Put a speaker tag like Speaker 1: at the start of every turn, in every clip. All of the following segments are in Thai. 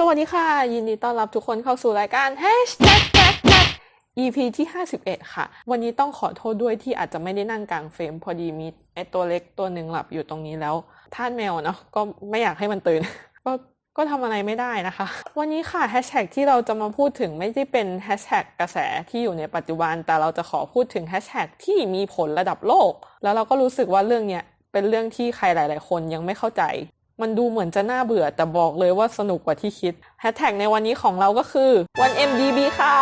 Speaker 1: สวัสดีค่ะ ยินดีต้อนรับทุกคนเข้าสู่รายการ Hashtag EP ที่ 51 ค่ะ วันนี้ต้องขอโทษด้วยที่อาจจะไม่ได้นั่งกลางเฟรม พอดีมีไอตัวเล็กตัวหนึ่งหลับอยู่ตรงนี้แล้วท่านแมวเนาะก็ไม่อยากให้มันตื่น ก็ก็ทำอะไรไม่ได้นะคะ วันนี้ค่ะแฮชแท็กที่เราจะมาพูดถึงไม่ได้เป็นแฮชแท็กกระแสที่อยู่ในปัจจุบัน แต่เราจะขอพูดถึงแฮชแท็กที่มีผลระดับโลก แล้วเราก็รู้สึกว่าเรื่องเนี้ยเป็นเรื่องที่ใครหลาย ๆ คนยังไม่เข้าใจ มันดูเหมือนจะน่าเบื่อแต่บอกเลยว่าสนุกกว่าที่คิดแฮชแท็กในวันนี้ของเราก็คือวัน MDB ค่ะ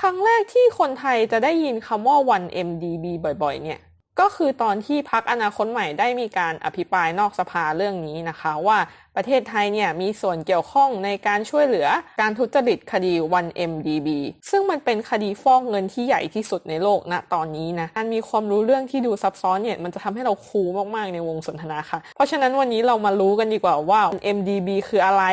Speaker 1: ครั้งแรกที่คนไทยจะได้ยินคำว่าวัน MDB บ่อยๆ เนี่ย ก็คือตอนที่พักอนาคตใหม่ได้มีการอภิปรายนอกสภาเรื่องนี้นะคะ ว่าประเทศไทยเนี่ยมีส่วนเกี่ยวข้องในการช่วยเหลือการทุจริตคดี 1MDB ซึ่งมันเป็นคดีฟอกเงินที่ใหญ่ที่สุดในโลกณตอนนี้นะการมีความรู้เรื่องที่ดูซับซ้อนเนี่ยมันจะทำให้เราคูลมากๆในวงสนทนาค่ะ เพราะฉะนั้นวันนี้เรามารู้กันดีกว่าว่า 1MDB คืออะไร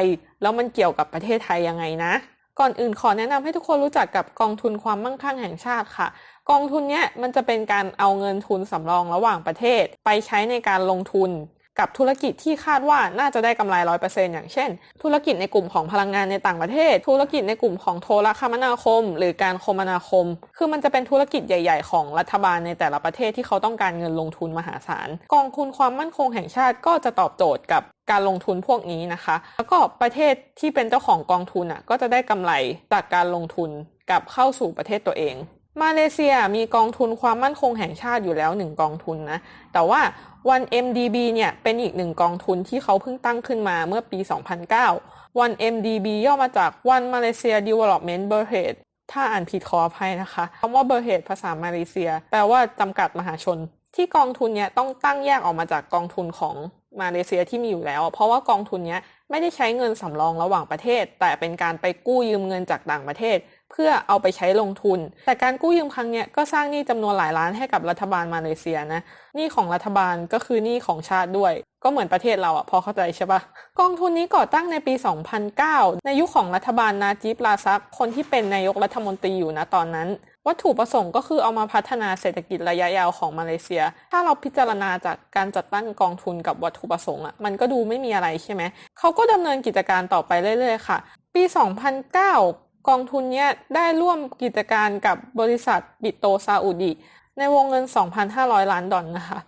Speaker 1: แล้วมันเกี่ยวกับประเทศไทยยังไงนะ ก่อนอื่นขอแนะนำให้ทุกคนรู้จักกับกองทุนความมั่งคั่งแห่งชาติค่ะ กองทุนเนี้ยมันจะเป็นการเอาเงินทุนสำรองระหว่างประเทศ ไปใช้ในการลงทุนกับธุรกิจที่คาดว่าน่าจะได้กำไรร้อยเปอร์เซ็นอย่างเช่น ธุรกิจในกลุ่มของพลังงานในต่างประเทศ ธุรกิจในกลุ่มของโทรคมนาคม หรือการคมนาคม คือมันจะเป็นธุรกิจใหญ่ ๆ ของรัฐบาลในแต่ละประเทศที่เขาต้องการเงินลงทุนมหาศาล กองทุนความมั่นคงแห่งชาติก็จะตอบโจทย์กับการลงทุนพวกนี้นะคะ แล้วก็ประเทศที่เป็นเจ้าของกองทุนอะก็จะได้กำไรจากการลงทุนกลับเข้าสู่ประเทศตัวเอง มาเลเซียมีกองทุนความมั่นคงแห่งชาติอยู่แล้วหนึ่งกองทุนนะ แต่ว่า 1MDB เนี่ยเป็นอีกหนึ่งกองทุนที่เขาเพิ่งตั้งขึ้นมาเมื่อปี 2009 1MDB ย่อมาจาก One Malaysia Development Berhad ถ้าอ่านผิดขออภัยนะคะคำว่า Berhad ภาษามาเลเซีย แปลว่าจำกัดมหาชน ที่กองทุนเนี้ยต้องตั้งแยกออกมาจากกองทุนของมาเลเซียที่มีอยู่แล้ว เพราะว่ากองทุนเนี้ยไม่ได้ใช้เงินสำรองระหว่างประเทศ แต่เป็นการไปกู้ยืมเงินจากต่างประเทศ เพื่อเอาไปใช้ลงทุน แต่การกู้ยืมครั้งเนี้ยก็สร้างหนี้จำนวนหลายล้านให้กับรัฐบาลมาเลเซียนะหนี้ของรัฐบาลก็คือหนี้ของชาติด้วย ก็เหมือนประเทศเราอะพอเข้าใจใช่ปะกองทุนนี้ก่อตั้งในปี 2009 ในยุคของรัฐบาลนาจิบลาซักคนที่เป็นนายกรัฐมนตรีอยู่นะตอนนั้นวัตถุประสงค์ก็คือเอามาพัฒนาเศรษฐกิจระยะยาวของมาเลเซีย ถ้าเราพิจารณาจากการจัดตั้งกองทุนกับวัตถุประสงค์อะมันก็ดูไม่มีอะไรใช่ไหม เขาก็ดำเนินกิจการต่อไปเรื่อยๆค่ะ ปี 2009 กองทุนเนี้ยได้ร่วมกิจการกับบริษัทบิโตซาอุดีในวงเงิน 2,500 ล้านดอลนะคะ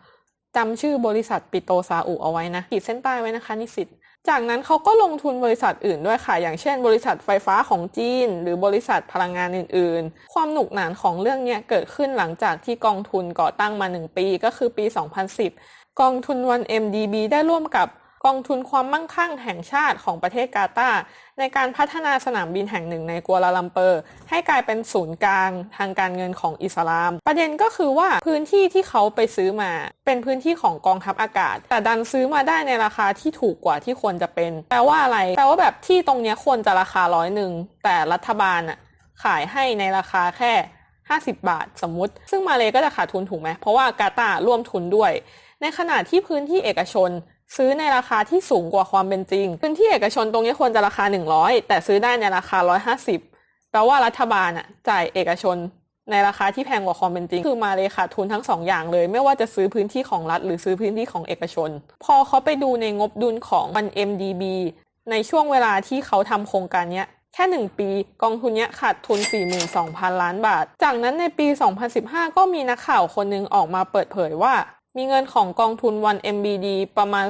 Speaker 1: จำชื่อบริษัทปิโตซาอุเอาไว้นะขีดเส้นใต้ไว้นะคะนิสิตจากนั้นเขาก็ลงทุนบริษัทอื่นด้วยค่ะ อย่างเช่น บริษัทไฟฟ้าของจีน หรือบริษัทพลังงานอื่น ๆ ความหนุกหนานของเรื่องนี้เกิดขึ้นหลังจากที่กองทุนก่อตั้งมา 1 ปีก็คือปี 2010 กองทุน 1MDB ได้ร่วมกับ กองทุนความมั่งคั่งแห่งชาติของประเทศกาตาร์ในการพัฒนาสนามบินแห่งหนึ่งในกัวลาลัมเปอร์ ให้กลายเป็นศูนย์กลางทางการเงินของอิสลาม ประเด็นก็คือว่าพื้นที่ที่เขาไปซื้อมา เป็นพื้นที่ของกองทัพอากาศ แต่ดันซื้อมาได้ในราคาที่ถูกกว่าที่ควรจะเป็น แปลว่าอะไร แปลว่าแบบที่ตรงนี้ควรจะราคาร้อยหนึ่งแต่รัฐบาลอะขายให้ในราคาแค่ 50 บาทสมมติ ซึ่งมาเลยก็จะขาดทุนถูกไหมเพราะว่ากาตาร์ร่วมทุนด้วย ในขณะที่พื้นที่เอกชน ซื้อในราคาที่สูงกว่าความเป็นจริง พื้นที่เอกชนตรงนี้ควรจะราคา 100 แต่ซื้อได้ในราคา 150 แปลว่ารัฐบาลอะจ่ายเอกชนในราคาที่แพงกว่าความเป็นจริง คือมาเลยขาดทุนทั้งสองอย่างเลย ไม่ว่าจะซื้อพื้นที่ของรัฐ หรือซื้อพื้นที่ของเอกชน พอเขาไปดูในงบดุลของ 1MDB ในช่วงเวลาที่เขาทำโครงการเนี้ยแค่ 1 ปี กองทุนเนี้ยขาดทุน 42,000 ล้านบาท จากนั้นในปี 2015 ก็มีนักข่าวคนหนึงออกมาเปิดเผยว่า มีเงินของกองทุน 1MBD ประมาณ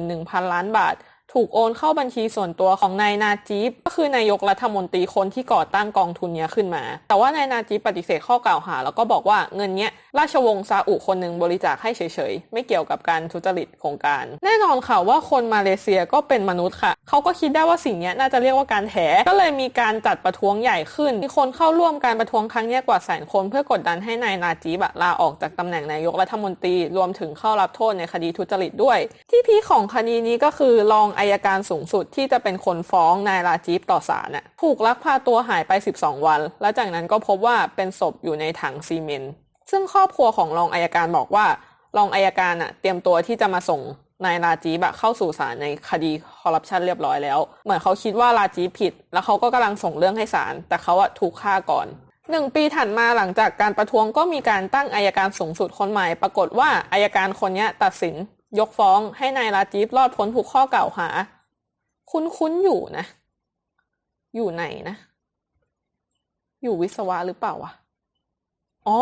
Speaker 1: 21,000 ล้านบาท ถูกโอนเข้าบัญชีส่วนตัวของนายนาจีบก็คือนายกรัฐมนตรีคนที่ก่อตั้งกองทุนนี้ขึ้นมา แต่ว่านายนาจีบปฏิเสธข้อกล่าวหา แล้วก็บอกว่าเงินเนี้ยราชวงศ์ซาอุคนหนึ่งบริจาคให้เฉยๆ ไม่เกี่ยวกับการทุจริตโครงการ แน่นอนค่ะว่าคนมาเลเซียก็เป็นมนุษย์ค่ะ เขาก็คิดได้ว่าสิ่งนี้น่าจะเรียกว่าการแถก็เลยมีการจัดประท้วงใหญ่ขึ้น มีคนเข้าร่วมการประท้วงครั้งนี้กว่าแสนคนเพื่อกดดันให้นายนาจีบลาออกจากตำแหน่งนายกรัฐมนตรีรวมถึงเข้ารับโทษในคดีทุจริตด้วย ที่พีของคดีนี้ก็คือรองอายการสูงสุดที่จะเป็นคนฟ้องนายราจีบต่อศาลน่ะถูกลักพาตัวหายไป 12 วัน แล้วจากนั้นก็พบว่าเป็นศพอยู่ในถังซีเมนต์ซึ่งครอบครัวของรองอายการบอกว่ารองอายการอะเตรียมตัวที่จะมาส่งนายราจีบะเข้าสู่ศาลในคดีคอร์รัปชันเรียบร้อยแล้ว เหมือนเขาคิดว่าราจีผิด แล้วเขาก็กำลังส่งเรื่องให้ศาลแต่เขาอะถูกฆ่าก่อนหนึ่งปีถัดมาหลังจากการประท้วงก็มีการตั้งอายการสูงสุดคนใหม่ ปรากฏว่าอายการคนนี้ตัดสิน ยกฟ้องให้นายราจีฟรอดพ้นทุกข้อกล่าวหา คุ้นๆอยู่นะ อยู่ไหนนะ อยู่วิศวะหรือเปล่าวะอ๋อ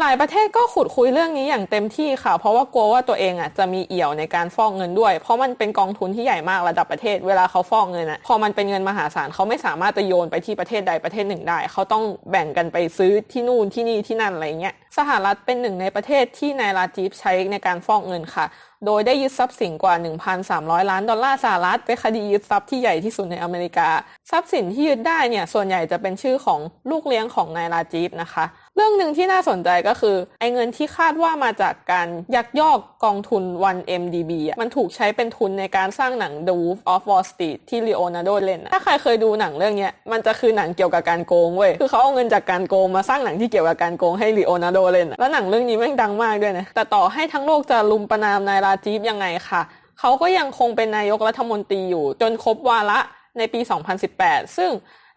Speaker 1: หลายประเทศก็ขุดคุยเรื่องนี้อย่างเต็มที่ค่ะ เพราะว่ากลัวว่าตัวเองอะจะมีเอี่ยวในการฟอกเงินด้วย เพราะมันเป็นกองทุนที่ใหญ่มากระดับประเทศ เวลาเขาฟอกเงินอะพอมันเป็นเงินมหาศาลเขาไม่สามารถจะโยนไปที่ประเทศใดประเทศหนึ่งได้ เขาต้องแบ่งกันไปซื้อที่นู่นที่นี่ที่นั่นอะไรเงี้ยสหรัฐเป็นหนึ่งในประเทศที่นายราจีฟใช้ในการฟอกเงินค่ะ โดยได้ยึดทรัพย์สินกว่า 1,300 ล้านดอลลาร์สหรัฐเป็นคดียึดทรัพย์ที่ใหญ่ที่สุดในอเมริกา ทรัพย์สินที่ยึดได้เนี่ยส่วนใหญ่จะเป็นชื่อของลูกเลี้ยงของนายราจีฟนะคะ เรื่องหนึ่งที่น่าสนใจก็คือ ไอ้เงินที่คาดว่ามาจากการยักยอกกองทุน 1MDB อะมันถูกใช้เป็นทุนในการสร้างหนัง The Wolf of Wall Street ที่ลีโอนาร์โดเล่นอะถ้าใครเคยดูหนังเรื่องเนี้ยมันจะคือหนังเกี่ยวกับการโกงเว้ยคือเขาเอาเงินจากการโกงมาสร้างหนังที่เกี่ยวกับการโกงให้ลีโอนาร์โดเล่นแล้วหนังเรื่องนี้แม่งดังมากด้วยนะแต่ต่อให้ทั้งโลกจะลุมประนามนายราจีฟยังไงค่ะเขาก็ยังคงเป็นนายกรัฐมนตรีอยู่จนครบวาระในปี 2018 ซึ่ง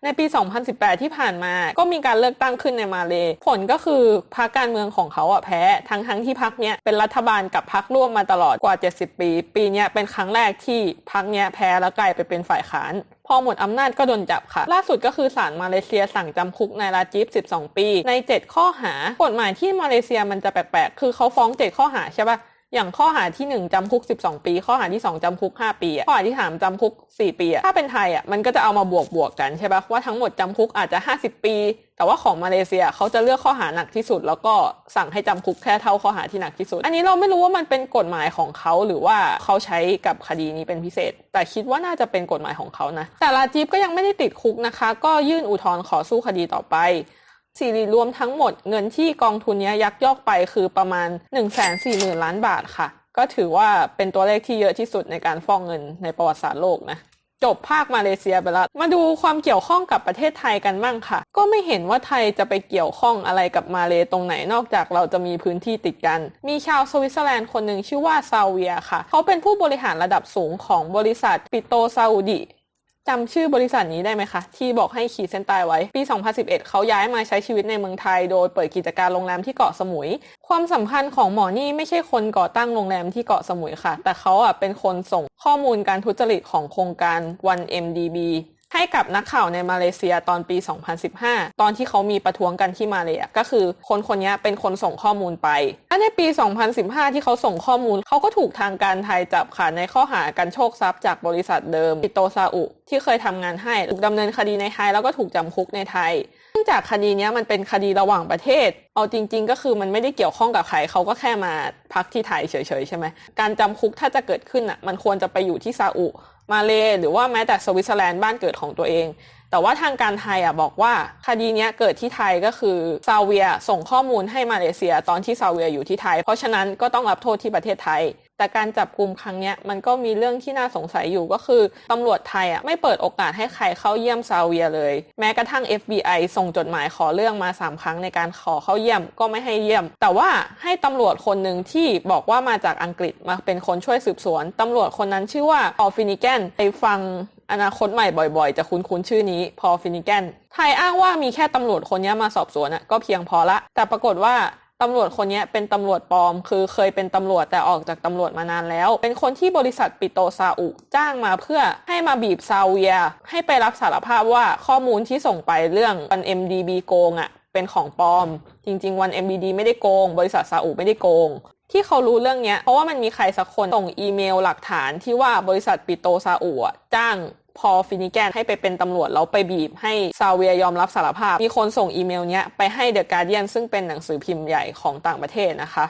Speaker 1: ในปี 2018 ที่ผ่านมาก็มีการเลือกตั้งขึ้นในมาเลผลก็คือพรรคการเมืองของเขาอะแพ้ ทั้งทั้งที่พรรคเนี้ยเป็นรัฐบาลกับพรรคร่วมมาตลอดกว่า 70 ปี ปีเนี้ยเป็นครั้งแรกที่พรรคเนี้ยแพ้แล้วกลายไปเป็นฝ่ายค้านพอหมดอำนาจก็โดนจับค่ะ ล่าสุดก็คือศาลมาเลเซียสั่งจำคุกนายราจิฟ12 ปี ใน 7 ข้อหากฎหมายที่มาเลเซียมันจะแปลกๆ คือเขาฟ้อง 7 ข้อหาใช่ปะ อย่างข้อหาที่ 1จำคุก 12 ปี ข้อหาที่ 2จำคุก 5 ปีข้อหาที่3จำคุก 4 ปีถ้าเป็นไทยอะมันก็จะเอามาบวกบวกกันใช่ปะว่าทั้งหมดจำคุกอาจจะ 50 ปี แต่ว่าของมาเลเซียเขาจะเลือกข้อหาหนักที่สุด แล้วก็สั่งให้จำคุกแค่เท่าข้อหาที่หนักที่สุด อันนี้เราไม่รู้ว่ามันเป็นกฎหมายของเขาหรือว่าเขาใช้กับคดีนี้เป็นพิเศษ แต่คิดว่าน่าจะเป็นกฎหมายของเขานะแต่ลาจีบก็ยังไม่ได้ติดคุกนะคะ ก็ยื่นอุทธรณ์ขอสู้คดีต่อไป สิริรวมทั้งหมดเงินที่กองทุนนี้ยักยอกไปคือประมาณ 1 4 0 0 0 0 ล้านบาทค่ะ ก็ถือว่าเป็นตัวเลขที่เยอะที่สุดในการฟอกเงินในประวัติศาสตร์โลกนะจบภาคมาเลเซียไปแล้ว มาดูความเกี่ยวข้องกับประเทศไทยกันบ้างค่ะ ก็ไม่เห็นว่าไทยจะไปเกี่ยวข้องอะไรกับมาเลตรงไหนนอกจากเราจะมีพื้นที่ติดกัน มีชาวสวิตเซอร์แลนด์คนหนึ่งชื่อว่าซาเวียค่ะ เขาเป็นผู้บริหารระดับสูงของบริษัทปิโตซาอุดิ จำชื่อบริษัทนี้ได้ไหมคะ ที่บอกให้ขีดเส้นใต้ไว้ ปี 2011 เขาย้ายมาใช้ชีวิตในเมืองไทย โดยเปิดกิจการโรงแรมที่เกาะสมุย ความสำคัญของหมอนี่ไม่ใช่คนก่อตั้งโรงแรมที่เกาะสมุยค่ะ แต่เขาอะเป็นคนส่งข้อมูลการทุจริตของโครงการ 1MDB ให้กับนักข่าวในมาเลเซียตอนปี 2015 ตอนที่เขามีประท้วงกันที่มาเลยก็คือคนคนนี้เป็นคนส่งข้อมูลไปและในปี 2015 ที่เขาส่งข้อมูล เขาก็ถูกทางการไทยจับค่ะในข้อหาการโชคทรัพย์จากบริษัทเดิมปิโตซาอุ ที่เคยทำงานให้ถูกดำเนินคดีในไทยแล้วก็ถูกจำคุกในไทยเนื่องจากคดีนี้มันเป็นคดีระหว่างประเทศ เอาจริง ๆ ก็คือมันไม่ได้เกี่ยวข้องกับใครเขาก็แค่มาพักที่ไทยเฉยๆใช่ไหมการจำคุกถ้าจะเกิดขึ้นอะมันควรจะไปอยู่ที่ซาอุ มาเลหรือว่าแม้แต่สวิตเซอร์แลนด์บ้านเกิดของตัวเอง แต่ว่าทางการไทยอะบอกว่าคดีนี้เกิดที่ไทยก็คือซาเวียส่งข้อมูลให้มาเลเซียตอนที่ซาเวียอยู่ที่ไทย เพราะฉะนั้นก็ต้องรับโทษที่ประเทศไทย แต่การจับกลุ่มครั้งนี้มันก็มีเรื่องที่น่าสงสัยอยู่ก็คือตำรวจไทยอะไม่เปิดโอกาสให้ใครเข้าเยี่ยมซาเวียเลย แม้กระทั่ง FBI ส่งจดหมายขอเรื่องมา 3 ครั้งในการขอเข้าเยี่ยมก็ไม่ให้เยี่ยม แต่ว่าให้ตำรวจคนหนึ่งที่บอกว่ามาจากอังกฤษมาเป็นคนช่วยสืบสวนตำรวจคนนั้นชื่อว่าออฟฟินิแกนไปฟังอนาคตใหม่บ่อยๆ จะคุ้นๆ ชื่อนี้ พอฟินิแกนไทยอ้างว่ามีแค่ตำรวจคนนี้มาสอบสวนอะก็เพียงพอละ แต่ปรากฏว่าำรวจคนนี้เป็นตำรวจปลอม คือเคยเป็นตำรวจแต่ออกจากตำรวจมานานแล้ว เป็นคนที่บริษัทปิโตซาอุจ้างมาเพื่อให้มาบีบซาเวีย ให้ไปรับสารภาพว่าข้อมูลที่ส่งไปเรื่องวัน MDB โกงอะเป็นของปลอม จริง ๆ วัน MDB ไม่ได้โกง บริษัทซาอุไม่ได้โกง ที่เขารู้เรื่องนี้เพราะว่ามันมีใครสักคนส่งอีเมลหลักฐานที่ว่าบริษัทปิโตซาอุจ้าง พอฟินิแกนให้ไปเป็นตำรวจแล้วไปบีบให้ซาเวียยอมรับสารภาพ มีคนส่งอีเมลเนี้ยไปให้เดอะการ์เดียนซึ่งเป็นหนังสือพิมพ์ใหญ่ของต่างประเทศนะคะ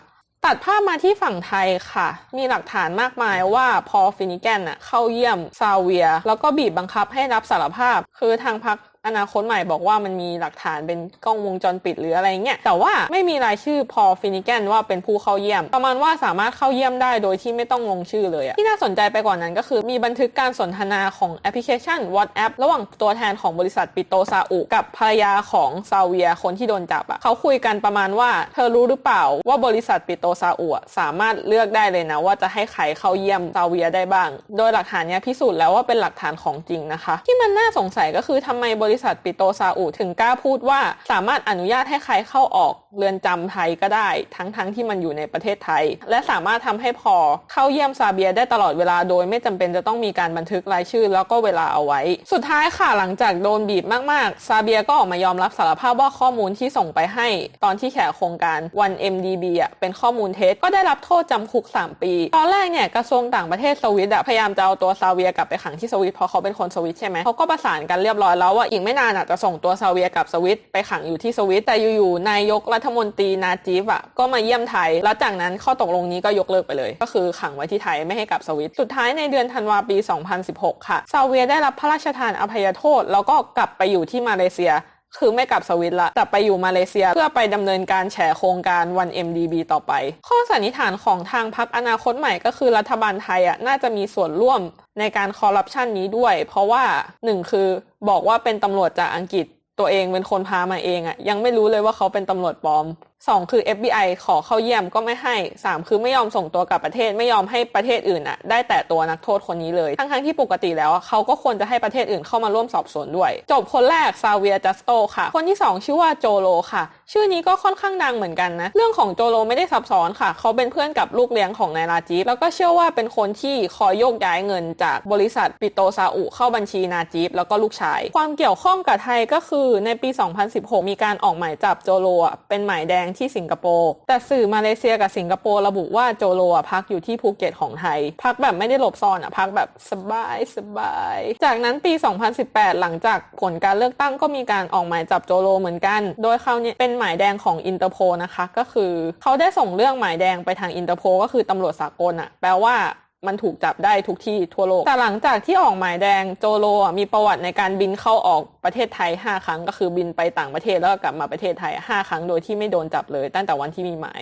Speaker 1: ตัดภาพมาที่ฝั่งไทยค่ะ มีหลักฐานมากมายว่าพอฟินิแกนน่ะเข้าเยี่ยมซาเวีย แล้วก็บีบบังคับให้รับสารภาพ คือทางพรรค อนาคตใหม่บอกว่ามันมีหลักฐานเป็นกล้องวงจรปิดหรืออะไรเงี้ยแต่ว่าไม่มีรายชื่อพอฟินิแกนว่าเป็นผู้เข้าเยี่ยม ประมาณว่าสามารถเข้าเยี่ยมได้โดยที่ไม่ต้องลงชื่อเลยอะที่น่าสนใจไปกว่านั้นก็คือมีบันทึกการสนทนาของแอปพลิเคชัน WhatsApp ระหว่างตัวแทนของบริษัทปิโตซาอุกับภรรยาของซาเวียคนที่โดนจับอะเขาคุยกันประมาณว่า เธอรู้หรือเปล่าว่าบริษัทปิโตซาอุสามารถเลือกได้เลยนะ ว่าจะให้ใครเข้าเยี่ยมซาเวียได้บ้าง โดยหลักฐานเนี้ยพิสูจน์แล้วว่าเป็นหลักฐานของจริงนะคะ ที่มันน่าสงสัยก็คือทำไมบริริษัทปิโตซาอุถึงกล้าพูดว่าสามารถอนุญาตให้ใครเข้าออก เรือนจำไทยก็ได้ ทั้งๆทที่มันอยู่ในประเทศไทย และสามารถทำให้พอเข้าเยี่ยมซาเบียได้ตลอดเวลาโดยไม่จำเป็นจะต้องมีการบันทึกรายชื่อแล้วก็เวลาเอาไว้ สุดท้ายค่ะหลังจากโดนบีบมากๆซาเบียก็ออกมายอมรับสารภาพว่าข้อมูลที่ส่งไปให้ ตอนที่แขกโครงการ 1MDB อะเป็นข้อมูลเท็จก็ได้รับโทษจำคุก 3 ปี ตอนแรกเนี่ยกระทรวงต่างประเทศสวิตอะพยายามจะเอาตัวซาเวียกลับไปขังที่สวิตเพราะเขาเป็นคนสวิตใช่ไหมเขาก็ประสานกันเรียบร้อยแล้วว่าอีกไม่นานอะจะส่งตัวซาเวียกับสวิตไปขังอยู่ที่สวิตแต่อยู่ๆนายกรัฐมนตรีนาจีฟอะก็มาเยี่ยมไทย แล้วจากนั้นข้อตกลงนี้ก็ยกเลิกไปเลย ก็คือขังไว้ที่ไทยไม่ให้กลับสวิตสุดท้ายในเดือนธันวาปี 2016 ค่ะ ซาเวียได้รับพระราชทานอภัยโทษ แล้วก็กลับไปอยู่ที่มาเลเซียคือไม่กลับสวิตละแต่ไปอยู่มาเลเซียเพื่อไปดำเนินการแฉโครงการ 1MDB ต่อไป ข้อสันนิษฐานของทางพรรคอนาคตใหม่ก็คือรัฐบาลไทยอะน่าจะมีส่วนร่วมในการคอร์รัปชันนี้ด้วย เพราะว่าหนึ่งคือบอกว่าเป็นตำรวจจากอังกฤษ ตัวเองเป็นคนพามาเองอะ่ะยังไม่รู้เลยว่าเขาเป็นตำรวจปลอม 2คือ FBI ขอเข้าเยี่ยมก็ไม่ให้3คือไม่ยอมส่งตัวกลับประเทศไม่ยอมให้ประเทศอื่นอะได้แต่ตัวนักโทษคนนี้เลย ทั้งๆที่ปกติแล้วเขาก็ควรจะให้ประเทศอื่นเข้ามาร่วมสอบสวนด้วย จบคนแรกซาเวียจัสโตค่ะ คนที่ 2 ชื่อว่าโจโลค่ะ ชื่อนี้ก็ค่อนข้างดังเหมือนกันนะ เรื่องของโจโลไม่ได้ซับซ้อนค่ะ เขาเป็นเพื่อนกับลูกเลี้ยงของนายราจีฟแล้วก็เชื่อว่าเป็นคนที่คอยโยกย้ายเงินจากบริษัทปิโตซาอุเข้าบัญชีนาจีฟแล้วก็ลูกชาย ความเกี่ยวข้องกับไทยก็คือในปี 2016 มีการออกหมายจับโจโลอะเป็นหมายแดงที่สิงคโปร์ แต่สื่อมาเลเซียกับสิงคโปร์ระบุว่าโจโลอะพักอยู่ที่ภูเก็ตของไทย พักแบบไม่ได้หลบซ่อนอะพักแบบสบายสบาย จากนั้นปี 2018 หลังจากผลการเลือกตั้งก็มีการออกหมายจับโจโลเหมือนกัน โดยเขาเนี่ยเป็นหมายแดงของอินเตอร์โพนะคะ ก็คือเขาได้ส่งเรื่องหมายแดงไปทางอินเตอร์โพก็คือตำรวจสากลอะแปลว่า มันถูกจับได้ทุกที่ทั่วโลก แต่หลังจากที่ออกหมายแดงโจโลมีประวัติในการบินเข้าออกประเทศไทย 5 ครั้ง ก็คือบินไปต่างประเทศแล้วก็กลับมาประเทศไทย 5 ครั้งโดยที่ไม่โดนจับเลยตั้งแต่วันที่มีหมาย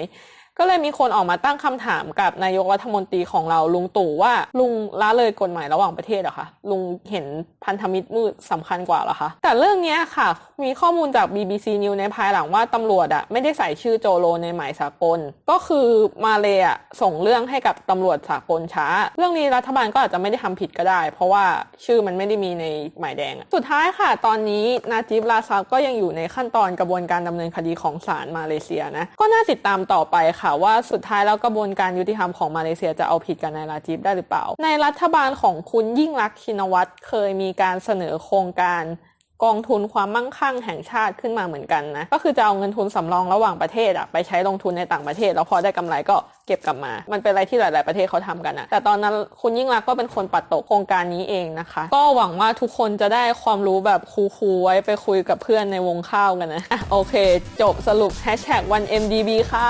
Speaker 1: ก็เลยมีคนออกมาตั้งคำถามกับนายกรัฐมนตรีของเราลุงตู่ว่าลุงละเลยกฎหมายระหว่างประเทศเหรอคะลุงเห็นพันธมิตรมืดสำคัญกว่าเหรอคะแต่เรื่องนี้ค่ะ มีข้อมูลจาก BBC News ในภายหลังว่าตำรวจอะไม่ได้ใส่ชื่อโจโลในหมายสากล ก็คือมาเลยอะส่งเรื่องให้กับตำรวจสากลช้า เรื่องนี้รัฐบาลก็อาจจะไม่ได้ทำผิดก็ได้ เพราะว่าชื่อมันไม่ได้มีในหมายแดงสุดท้ายค่ะ ตอนนี้นาจิบลาซาก็ยังอยู่ในขั้นตอนกระบวนการดำเนินคดีของศาลมาเลเซียนะก็น่าติดตามต่อไปค่ะว่าสุดท้ายแล้วกระบวนการยุติธรรมของมาเลเซียจะเอาผิดกับนายราจีบได้หรือเปล่า ในรัฐบาลของคุณยิ่งรักชินวัตรเคยมีการเสนอโครงการ กองทุนความมั่งคั่งแห่งชาติขึ้นมาเหมือนกันนะ ก็คือจะเอาเงินทุนสำรองระหว่างประเทศอะไปใช้ลงทุนในต่างประเทศ แล้วพอได้กำไรก็เก็บกลับมา มันเป็นอะไรที่หลาย ๆ ประเทศเขาทำกันอะแต่ตอนนั้นคุณยิ่งรักก็เป็นคนปัดตกโครงการนี้เองนะคะ ก็หวังว่าทุกคนจะได้ความรู้แบบคูลๆไว้ไปคุยกับเพื่อนในวงข้าวกันนะอะโอเค จบสรุป hashtag 1MDB ค่ะ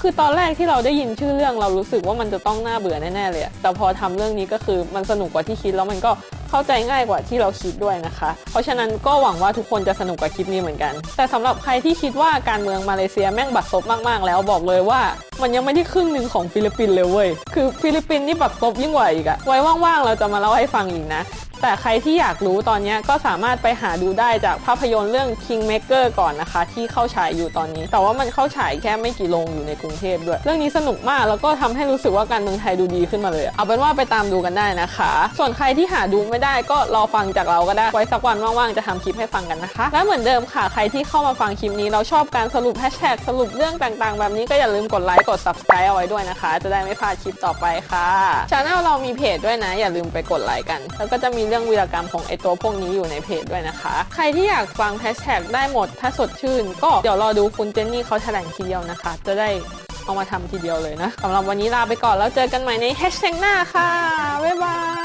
Speaker 1: คือตอนแรกที่เราได้ยินชื่อเรื่องเรารู้สึกว่ามันจะต้องน่าเบื่อแน่ๆเลยแต่พอทำเรื่องนี้ก็คือมันสนุกกว่าที่คิดแล้วมันก็ เข้าใจง่ายกว่าที่เราคิดด้วยนะคะ เพราะฉะนั้นก็หวังว่าทุกคนจะสนุกกับคลิปนี้เหมือนกัน แต่สำหรับใครที่คิดว่าการเมืองมาเลเซียแม่งบัดซบมากๆ แล้วบอกเลยว่า มันยังไม่ได้ครึ่งหนึ่งของฟิลิปปินส์เลยเว้ย คือฟิลิปปินส์นี่แบัดซบยิ่งกว่าอีกอะไว้ว่างๆ เราจะมาเล่าให้ฟังอีกนะ แต่ใครที่อยากรู้ตอนนี้ก็สามารถไปหาดูได้จากภาพยนตร์เรื่อง Kingmaker ก่อนนะคะ ที่เข้าฉายอยู่ตอนนี้ แต่ว่ามันเข้าฉายแค่ไม่กี่โรงอยู่ในกรุงเทพด้วย เรื่องนี้สนุกมากแล้วก็ทำให้รู้สึกว่าการเมืองไทยดูดีขึ้นมาเลย เอาเป็นว่าไปตามดูกันได้นะคะ ส่วนใครที่หาดูไม่ได้ก็รอฟังจากเราก็ได้ไว้สักวันว่างๆจะทำคลิปให้ฟังกันนะคะ และเหมือนเดิมค่ะใครที่เข้ามาฟังคลิปนี้เราชอบการสรุปแฮชแท็กสรุปเรื่องต่างๆ แบบนี้ก็อย่าลืมกดไลค์กด subscribe เอาไว้ด้วยนะคะ จะได้ไม่พลาดคลิปต่อไปค่ะช anel เรามีเพจด้วยนะ อย่าลืมไปกดไลค์กัน แล้วก็จะมีเรื่องวีรกรรมของไอตัวพวกนี้อยู่ในเพจด้วยนะคะ ใครที่อยากฟังแฮชแท็กได้หมดถ้าสดชื่น ก็เดี๋ยวรอดูคุณเจนนี่เขาแถลงทีเดียวนะคะ จะได้เอามาทำทีเดียวเลยนะสำหรับวันนี้ลาไปก่อนแล้วเจอกันใหม่ในแฮชแท็กหน้าค่ะบ๊ายบาย